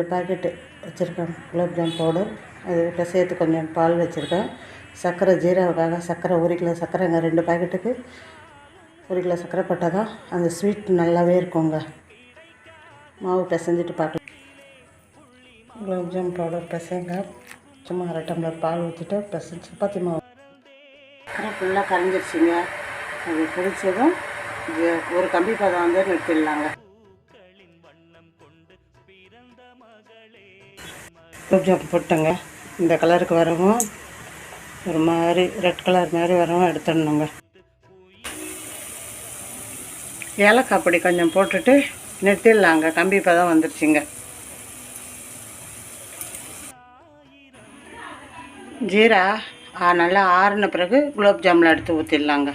ஒரு பாக்கெட்டு வச்சுருக்கேன். குலோப்ஜாம் பவுடர் அது சேர்த்து கொஞ்சம் பால் வச்சுருக்கேன். சர்க்கரை ஜீராவுக்காக சர்க்கரை ஒரு கிலோ சர்க்கரைங்க ரெண்டு பாக்கெட்டுக்கு ஒரு கிலோ சர்க்கரை போட்டால் தான் அந்த ஸ்வீட் நல்லாவே இருக்குங்க. மாவு பிசைஞ்சிட்டு பார்க்கலாம். குலோப்ஜாம் பவுடர் பிசைங்க. சும்மா அரை டம்ளர் பால் ஊற்றிட்டு பிசைஞ்சு சப்பாத்தி மாவு. ஃபுல்லாக கரைஞ்சிருச்சுங்க. அது பிடிச்சதும் ஒரு கம்பி பதம் வந்து நிறுத்திடலாங்க. குலோப்ஜாம் போட்டேங்க இந்த கலருக்கு வரவும் ஒரு மாதிரி ரெட் கலர் மாதிரி வரவும் எடுத்துடணுங்க. ஏலக்காய் பொடி கொஞ்சம் போட்டுட்டு நிறுத்திடலாங்க. கம்பி இப்போ தான் வந்துருச்சுங்க. ஜீரா ஆ நல்லா ஆறுன பிறகு குலோப்ஜாமில் எடுத்து ஊற்றிடலாங்க